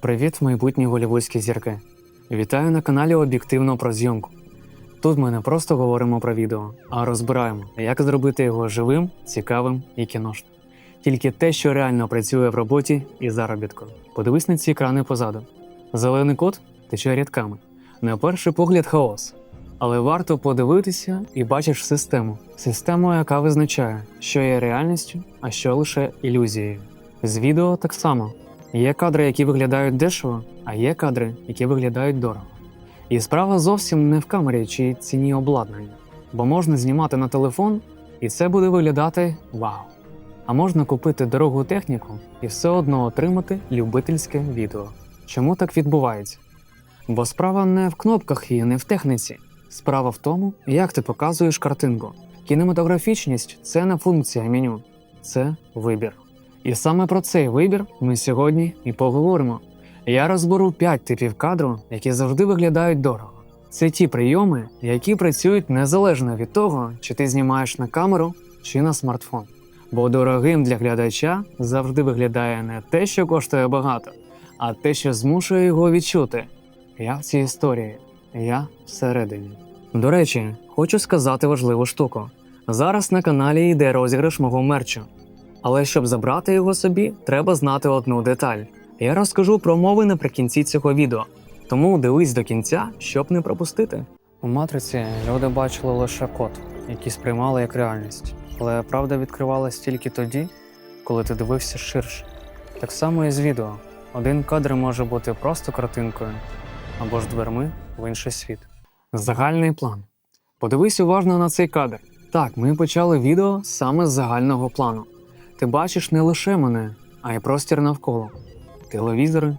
Привіт, майбутні голівудські зірки. Вітаю на каналі Об'єктивно про зйомку. Тут ми не просто говоримо про відео, а розбираємо, як зробити його живим, цікавим і кіношним. Тільки те, що реально працює в роботі і заробітку. Подивись на ці екрани позаду. Зелений код тече рядками. На перший погляд хаос. Але варто подивитися і бачиш систему. Систему, яка визначає, що є реальністю, а що лише ілюзією. З відео так само. Є кадри, які виглядають дешево, а є кадри, які виглядають дорого. І справа зовсім не в камері чи ціні обладнання, бо можна знімати на телефон, і це буде виглядати вау. А можна купити дорогу техніку і все одно отримати любительське відео. Чому так відбувається? Бо справа не в кнопках і не в техніці. Справа в тому, як ти показуєш картинку. Кінематографічність це не функція меню, це вибір. І саме про цей вибір ми сьогодні і поговоримо. Я розберу 5 типів кадру, які завжди виглядають дорого. Це ті прийоми, які працюють незалежно від того, чи ти знімаєш на камеру чи на смартфон. Бо дорогим для глядача завжди виглядає не те, що коштує багато, а те, що змушує його відчути. Я в цій історії, я всередині. До речі, хочу сказати важливу штуку. Зараз на каналі йде розіграш мого мерчу. Але щоб забрати його собі, треба знати одну деталь. Я розкажу про мови наприкінці цього відео, тому дивись до кінця, щоб не пропустити. У матриці люди бачили лише код, який сприймали як реальність. Але правда відкривалась тільки тоді, коли ти дивився ширше. Так само і з відео. Один кадр може бути просто картинкою або ж дверми в інший світ. Загальний план. Подивись уважно на цей кадр. Так, ми почали відео саме з загального плану. Ти бачиш не лише мене, а й простір навколо: телевізори,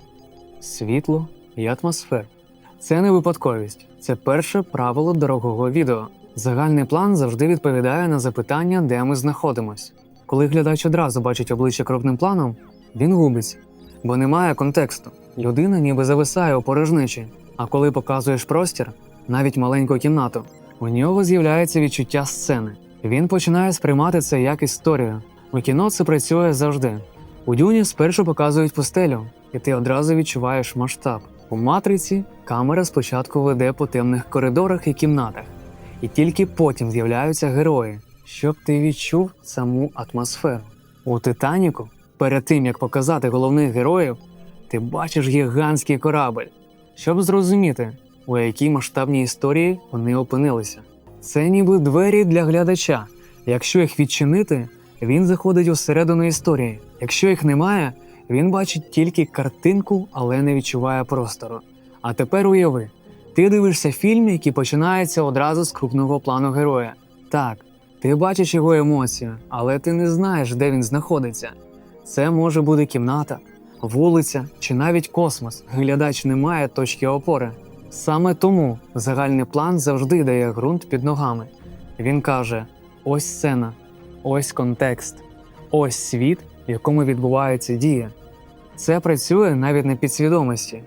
світло і атмосферу. Це не випадковість, це перше правило дорогого відео. Загальний план завжди відповідає на запитання, де ми знаходимось. Коли глядач одразу бачить обличчя крупним планом, він губиться, бо немає контексту. Людина ніби зависає у порожничі. А коли показуєш простір, навіть маленьку кімнату, у нього з'являється відчуття сцени. Він починає сприймати це як історію. У кіно це працює завжди. У дюні спершу показують пустелю, і ти одразу відчуваєш масштаб. У матриці камера спочатку веде по темних коридорах і кімнатах, і тільки потім з'являються герої, щоб ти відчув саму атмосферу. У Титаніку, перед тим як показати головних героїв, ти бачиш гігантський корабль, щоб зрозуміти, у якій масштабній історії вони опинилися. Це ніби двері для глядача. Якщо їх відчинити, він заходить усередину історії. Якщо їх немає, він бачить тільки картинку, але не відчуває простору. А тепер уяви, ти дивишся фільм, який починається одразу з крупного плану героя. Так, ти бачиш його емоцію, але ти не знаєш, де він знаходиться. Це може бути кімната, вулиця чи навіть космос. Глядач не має точки опори. Саме тому загальний план завжди дає ґрунт під ногами. Він каже: ось сцена, ось контекст, ось світ, в якому відбувається дія. Це працює навіть на підсвідомості.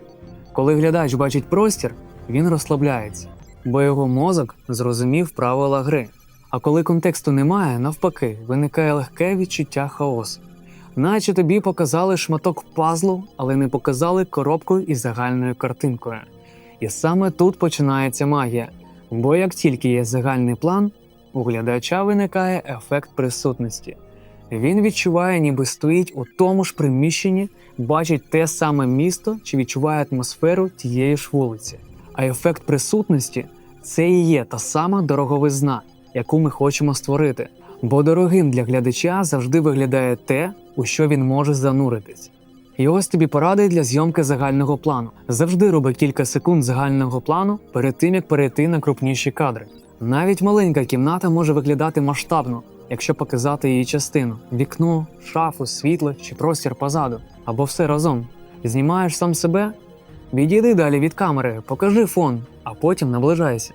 Коли глядач бачить простір, він розслабляється, бо його мозок зрозумів правила гри. А коли контексту немає, навпаки, виникає легке відчуття хаосу. Наче тобі показали шматок пазлу, але не показали коробку із загальною картинкою. І саме тут починається магія. Бо як тільки є загальний план, у глядача виникає ефект присутності. Він відчуває, ніби стоїть у тому ж приміщенні, бачить те саме місто чи відчуває атмосферу тієї ж вулиці. А ефект присутності це і є та сама дороговизна, яку ми хочемо створити. Бо дорогим для глядача завжди виглядає те, у що він може зануритись. І ось тобі поради для зйомки загального плану. Завжди роби кілька секунд загального плану перед тим, як перейти на крупніші кадри. Навіть маленька кімната може виглядати масштабно, якщо показати її частину: вікно, шафу, світло чи простір позаду, або все разом. Знімаєш сам себе? Відійди далі від камери, покажи фон, а потім наближайся.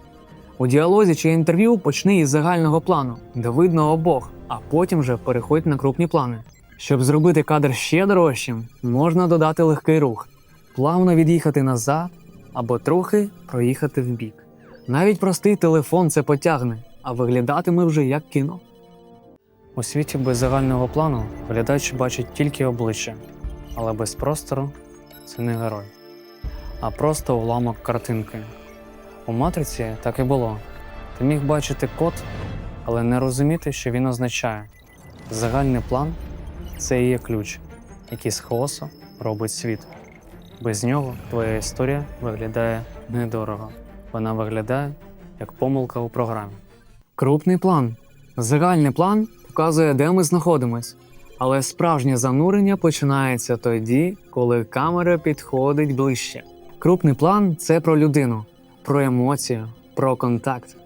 У діалозі чи інтерв'ю почни із загального плану, де видно обох, а потім вже переходь на крупні плани. Щоб зробити кадр ще дорожчим, можна додати легкий рух, плавно від'їхати назад або трохи проїхати вбік. Навіть простий телефон це потягне, а виглядатиме вже як кіно. У світі без загального плану глядач бачить тільки обличчя, але без простору це не герой, а просто уламок картинки. У матриці так і було. Ти міг бачити код, але не розуміти, що він означає. Загальний план це і є ключ, який з хаосу робить світ. Без нього твоя історія виглядає недорого. Вона виглядає як помилка у програмі. Крупний план. Загальний план показує, де ми знаходимось. Але справжнє занурення починається тоді, коли камера підходить ближче. Крупний план це про людину, про емоцію, про контакт.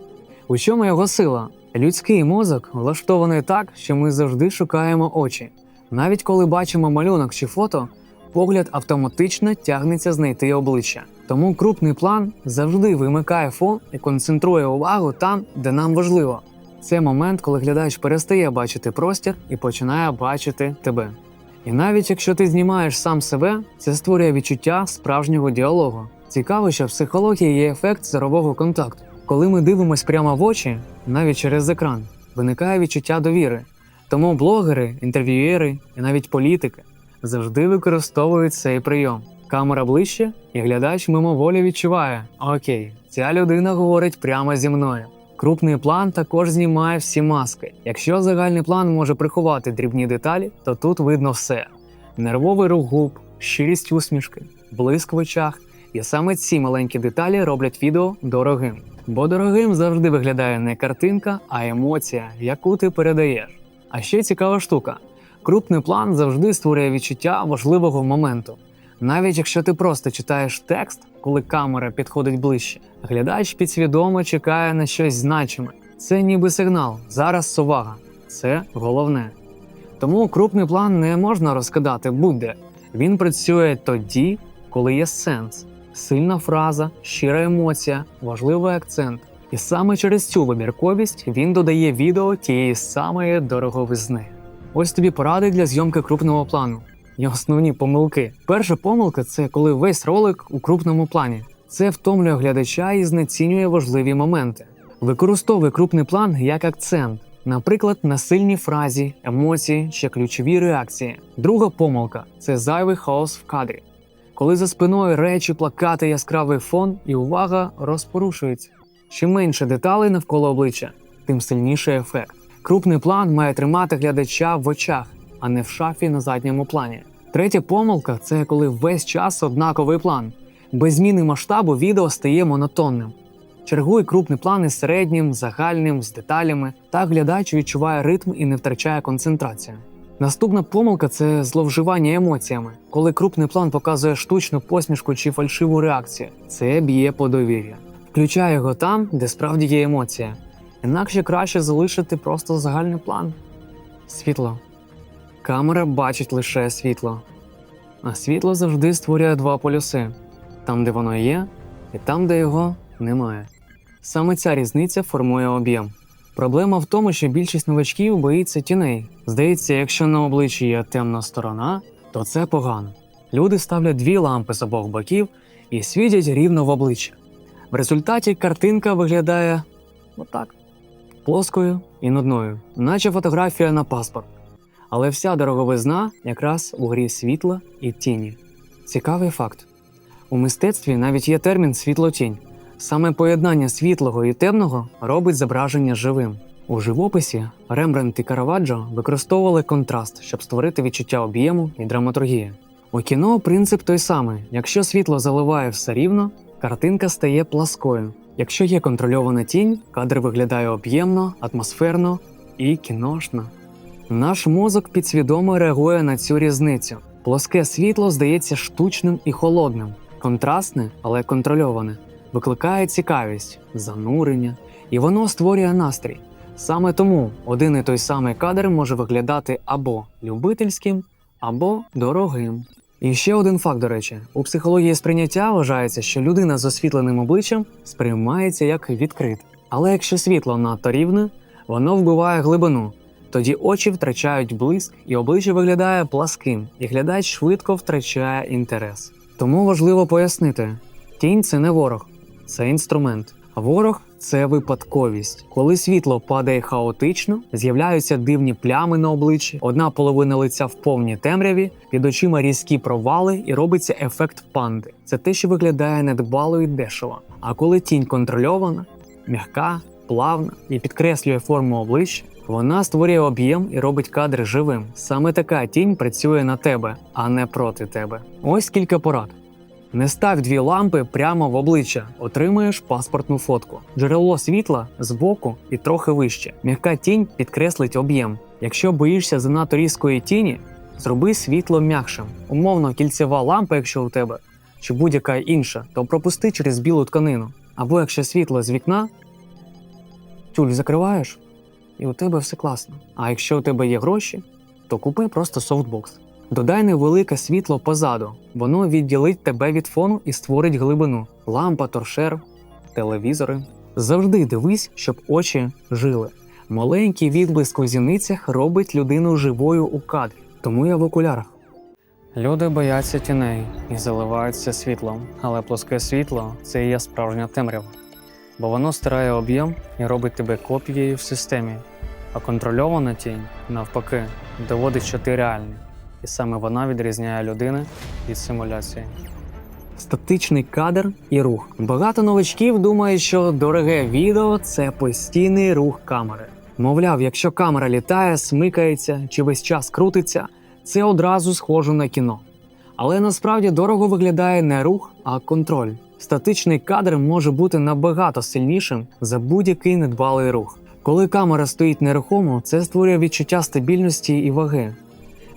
У чому його сила? Людський мозок влаштований так, що ми завжди шукаємо очі. Навіть коли бачимо малюнок чи фото, погляд автоматично тягнеться знайти обличчя. Тому крупний план завжди вимикає фон і концентрує увагу там, де нам важливо. Це момент, коли глядач перестає бачити простір і починає бачити тебе. І навіть якщо ти знімаєш сам себе, це створює відчуття справжнього діалогу. Цікаво, що в психології є ефект зорового контакту. Коли ми дивимося прямо в очі, навіть через екран, виникає відчуття довіри. Тому блогери, інтерв'юєри і навіть політики завжди використовують цей прийом. Камера ближче, і глядач мимоволі відчуває: Окей, ця людина говорить прямо зі мною. Крупний план також знімає всі маски. Якщо загальний план може приховати дрібні деталі, то тут видно все: нервовий рух губ, щирість усмішки, блиск в очах. І саме ці маленькі деталі роблять відео дорогим. Бо дорогим завжди виглядає не картинка, а емоція, яку ти передаєш. А ще цікава штука: крупний план завжди створює відчуття важливого моменту. Навіть якщо ти просто читаєш текст, коли камера підходить ближче, глядач підсвідомо чекає на щось значиме. Це ніби сигнал. Зараз увага. Це головне. Тому крупний план не можна розкидати будь-де. Він працює тоді, коли є сенс, сильна фраза, щира емоція, важливий акцент. І саме через цю вибірковість він додає відео тієї самої дороговизни. Ось тобі поради для зйомки крупного плану. І основні помилки. Перша помилка це коли весь ролик у крупному плані. Це втомлює глядача і знецінює важливі моменти. Використовуй крупний план як акцент, наприклад, на сильній фразі, емоції чи ключові реакції. Друга помилка це зайвий хаос в кадрі. Коли за спиною речі, плакати, яскравий фон і увага розпорушується. Чим менше деталей навколо обличчя, тим сильніший ефект. Крупний план має тримати глядача в очах, а не в шафі на задньому плані. Третя помилка це коли весь час однаковий план. Без зміни масштабу відео стає монотонним. Чергуй крупний план із середнім, загальним, з деталями. Так глядач відчуває ритм і не втрачає концентрацію. Наступна помилка це зловживання емоціями. Коли крупний план показує штучну посмішку чи фальшиву реакцію, це б'є по довір'я. Включай його там, де справді є емоція. Інакше краще залишити просто загальний план. Світло. Камера бачить лише світло. А світло завжди створює два полюси: там, де воно є, і там, де його немає. Саме ця різниця формує об'єм. Проблема в тому, що більшість новачків боїться тіней. Здається, якщо на обличчі є темна сторона, то це погано. Люди ставлять дві лампи з обох боків і світять рівно в обличчя. В результаті картинка виглядає отак: плоскою і нудною, наче фотографія на паспорт. Але вся дороговизна якраз у грі світла і тіні. Цікавий факт: у мистецтві навіть є термін світло-тінь. Саме поєднання світлого і темного робить зображення живим. У живописі Рембрандт і Караваджо використовували контраст, щоб створити відчуття об'єму і драматургії. У кіно принцип той самий: якщо світло заливає все рівно, картинка стає пласкою. Якщо є контрольована тінь, кадр виглядає об'ємно, атмосферно і кіношно. Наш мозок підсвідомо реагує на цю різницю. Плоске світло здається штучним і холодним, контрастне, але контрольоване, викликає цікавість, занурення, і воно створює настрій. Саме тому один і той самий кадр може виглядати або любительським, або дорогим. І ще один факт, до речі, у психології сприйняття вважається, що людина з освітленим обличчям сприймається як відкрита. Але якщо світло надто рівне, воно вбиває глибину. Тоді очі втрачають блиск, і обличчя виглядає пласким, і глядач швидко втрачає інтерес. Тому важливо пояснити: тінь це не ворог, це інструмент. Ворог це випадковість. Коли світло падає хаотично, з'являються дивні плями на обличчі, одна половина лиця в повній темряві, під очима різкі провали і робиться ефект панди. Це те, що виглядає недбало і дешево. А коли тінь контрольована, м'яка, плавна і підкреслює форму обличчя, вона створює об'єм і робить кадр живим. Саме така тінь працює на тебе, а не проти тебе. Ось кілька порад. Не став дві лампи прямо в обличчя, отримаєш паспортну фотку. Джерело світла збоку і трохи вище. М'яка тінь підкреслить об'єм. Якщо боїшся занадто різкої тіні, зроби світло м'якшим. Умовно, кільцева лампа, якщо у тебе, чи будь-яка інша, то пропусти через білу тканину. Або якщо світло з вікна, тюль закриваєш, і у тебе все класно. А якщо у тебе є гроші, то купи просто софтбокс. Додай невелике світло позаду, воно відділить тебе від фону і створить глибину. Лампа, торшер, телевізори. Завжди дивись, щоб очі жили. Маленький відблиск у зіницях робить людину живою у кадрі, тому я в окулярах. Люди бояться тіней і заливаються світлом, але плоске світло це і є справжня темрява, бо воно стирає об'єм і робить тебе копією в системі, а контрольована тінь, навпаки, доводить, що ти реальний і саме вона відрізняє людини від симуляції. Статичний кадр і рух. Багато новачків думають, що дороге відео це постійний рух камери. Мовляв, якщо камера літає, смикається чи весь час крутиться, це одразу схоже на кіно. Але насправді дорого виглядає не рух, а контроль. Статичний кадр може бути набагато сильнішим за будь-який недбалий рух. Коли камера стоїть нерухомо, це створює відчуття стабільності і ваги.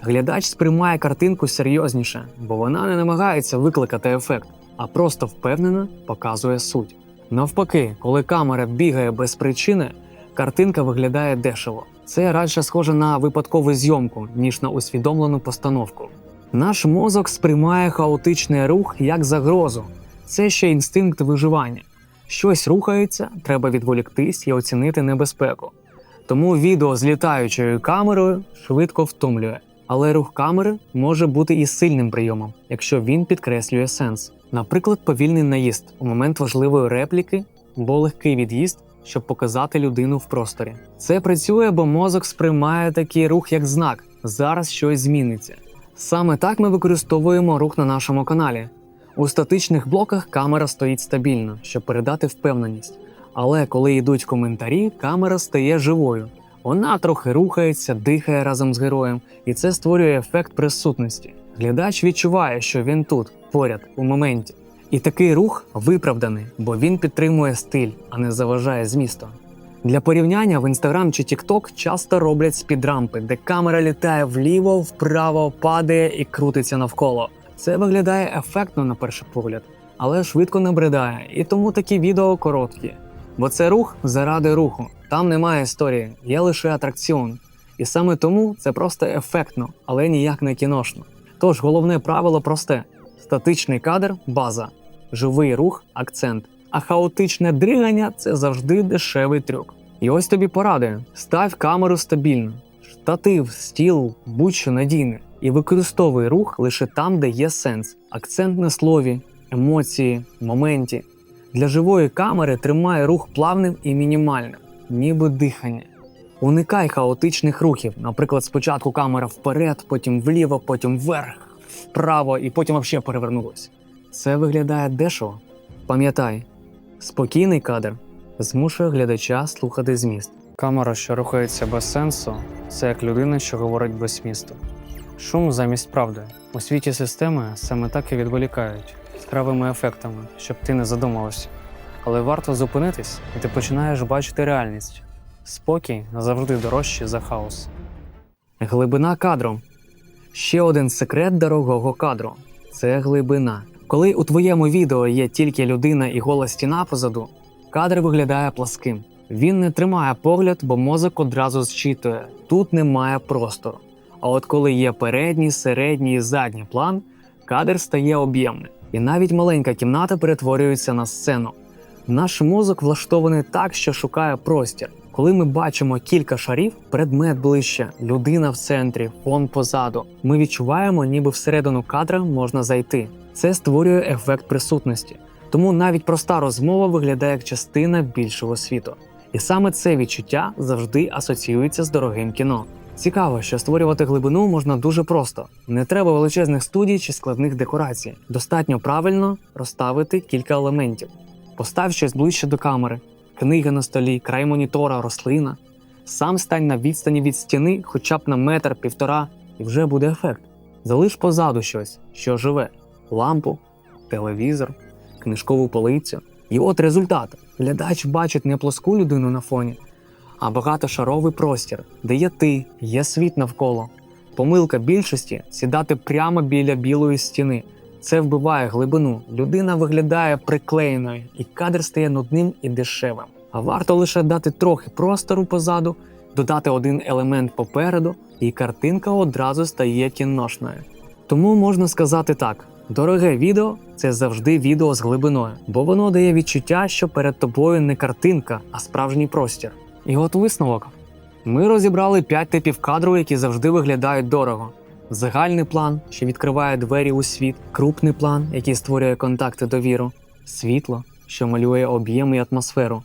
Глядач сприймає картинку серйозніше, бо вона не намагається викликати ефект, а просто впевнено показує суть. Навпаки, коли камера бігає без причини, картинка виглядає дешево. Це радше схоже на випадкову зйомку, ніж на усвідомлену постановку. Наш мозок сприймає хаотичний рух як загрозу. Це ще інстинкт виживання. Щось рухається, треба відволіктись і оцінити небезпеку. Тому відео з літаючою камерою швидко втомлює. Але рух камери може бути і сильним прийомом, якщо він підкреслює сенс. Наприклад, повільний наїзд у момент важливої репліки або легкий від'їзд, щоб показати людину в просторі. Це працює, бо мозок сприймає такий рух як знак. Зараз щось зміниться. Саме так ми використовуємо рух на нашому каналі. У статичних блоках камера стоїть стабільно, щоб передати впевненість. Але коли йдуть коментарі, камера стає живою. Вона трохи рухається, дихає разом з героєм, і це створює ефект присутності. Глядач відчуває, що він тут, поряд, у моменті. І такий рух виправданий, бо він підтримує стиль, а не заважає змісту. Для порівняння в Instagram чи TikTok часто роблять спідрампи, де камера літає вліво, вправо, падає і крутиться навколо. Це виглядає ефектно на перший погляд, але швидко набридає, і тому такі відео короткі. Бо це рух заради руху. Там немає історії, є лише атракціон. І саме тому це просто ефектно, але ніяк не кіношно. Тож головне правило просте: статичний кадр база, живий рух акцент, а хаотичне дригання це завжди дешевий трюк. І ось тобі поради: став камеру стабільно, штатив, стіл, будь-що надійне, і використовуй рух лише там, де є сенс, акцент на слові, емоції, моменті. Для живої камери тримай рух плавним і мінімальним, ніби дихання. Уникай хаотичних рухів. Наприклад, спочатку камера вперед, потім вліво, потім вверх, вправо і потім взагалі перевернулась. Це виглядає дешево. Пам'ятай, спокійний кадр змушує глядача слухати зміст. Камера, що рухається без сенсу, це як людина, що говорить без змісту. Шум замість правди. У світі системи саме так і відволікають яскравими ефектами, щоб ти не задумався. Але варто зупинитись, і ти починаєш бачити реальність. Спокій завжди дорожчий за хаос. Глибина кадру. Ще один секрет дорогого кадру це глибина. Коли у твоєму відео є тільки людина і гола стіна позаду, кадр виглядає пласким. Він не тримає погляд, бо мозок одразу зчитує: тут немає простору. А от коли є передній, середній і задній план, кадр стає об'ємним. І навіть маленька кімната перетворюється на сцену. Наш мозок влаштований так, що шукає простір. Коли ми бачимо кілька шарів, предмет ближче, людина в центрі, фон позаду, ми відчуваємо, ніби всередину кадра можна зайти. Це створює ефект присутності. Тому навіть проста розмова виглядає як частина більшого світу. І саме це відчуття завжди асоціюється з дорогим кіно. Цікаво, що створювати глибину можна дуже просто. Не треба величезних студій чи складних декорацій. Достатньо правильно розставити кілька елементів. Постав щось ближче до камери, книга на столі, край монітора, рослина. Сам стань на відстані від стіни, хоча б на метр півтора, і вже буде ефект. Залиш позаду щось, що живе: лампу, телевізор, книжкову полицю. І от результат: глядач бачить не плоску людину на фоні, а багатошаровий простір, де є ти, є світ навколо. Помилка більшості сідати прямо біля білої стіни. Це вбиває глибину. Людина виглядає приклеєною, і кадр стає нудним і дешевим. А варто лише дати трохи простору позаду, додати один елемент попереду, і картинка одразу стає кіношною. Тому можна сказати так: дороге відео це завжди відео з глибиною, бо воно дає відчуття, що перед тобою не картинка, а справжній простір. І от висновок. Ми розібрали 5 типів кадру, які завжди виглядають дорого. Загальний план, що відкриває двері у світ, крупний план, який створює контакти довіру, світло, що малює об'єм і атмосферу,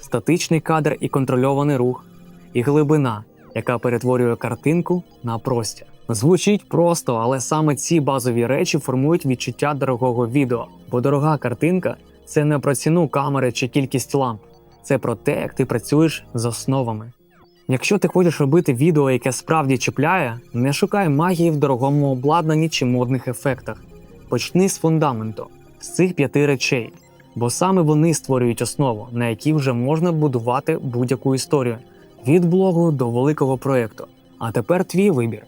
статичний кадр і контрольований рух, і глибина, яка перетворює картинку на простір. Звучить просто, але саме ці базові речі формують відчуття дорогого відео, бо дорога картинка це не про ціну камери чи кількість ламп, це про те, як ти працюєш з основами. Якщо ти хочеш робити відео, яке справді чіпляє, не шукай магії в дорогому обладнанні чи модних ефектах. Почни з фундаменту, з цих п'яти речей, бо саме вони створюють основу, на якій вже можна будувати будь-яку історію від блогу до великого проєкту. А тепер твій вибір.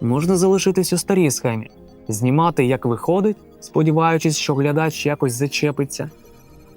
Можна залишитись у старій схемі, знімати як виходить, сподіваючись, що глядач якось зачепиться.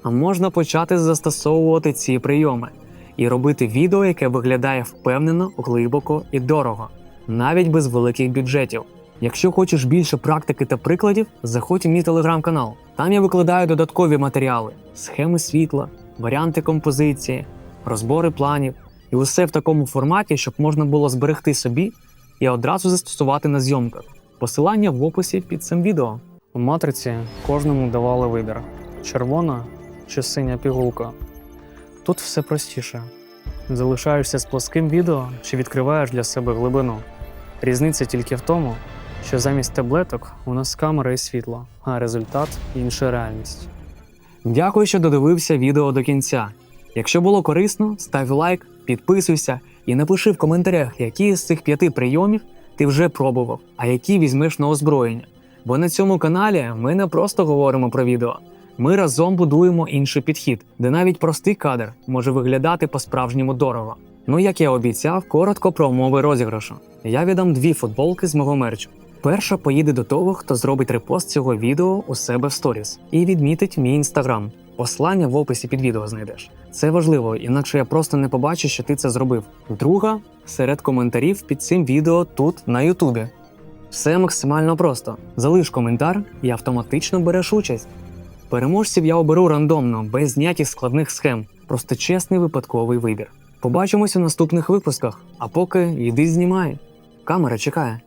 Можна почати застосовувати ці прийоми і робити відео, яке виглядає впевнено, глибоко і дорого, навіть без великих бюджетів. Якщо хочеш більше практики та прикладів, заходь у мій телеграм-канал. Там я викладаю додаткові матеріали, схеми світла, варіанти композиції, розбори планів і усе в такому форматі, щоб можна було зберегти собі і одразу застосувати на зйомках. Посилання в описі під цим відео. У матриці кожному давали вибір: червона чи синя пігулка. Тут все простіше. Залишаєшся з плоским відео чи відкриваєш для себе глибину. Різниця тільки в тому, що замість таблеток у нас камера і світло, а результат інша реальність. Дякую, що додивився відео до кінця. Якщо було корисно, став лайк, підписуйся і напиши в коментарях, які з цих п'яти прийомів ти вже пробував, а які візьмеш на озброєння. Бо на цьому каналі ми не просто говоримо про відео. Ми разом будуємо інший підхід, де навіть простий кадр може виглядати по-справжньому дорого. Ну, як я обіцяв, коротко про умови розіграшу. Я віддам дві футболки з мого мерчу. Перша поїде до того, хто зробить репост цього відео у себе в сторіс і відмітить мій інстаграм. Послання в описі під відео знайдеш. Це важливо, інакше я просто не побачу, що ти це зробив. Друга серед коментарів під цим відео тут на Ютубі. Все максимально просто. Залиш коментар і автоматично береш участь. Переможців я оберу рандомно, без ніяких складних схем, просто чесний випадковий вибір. Побачимось у наступних випусках, а поки йди знімай. Камера чекає.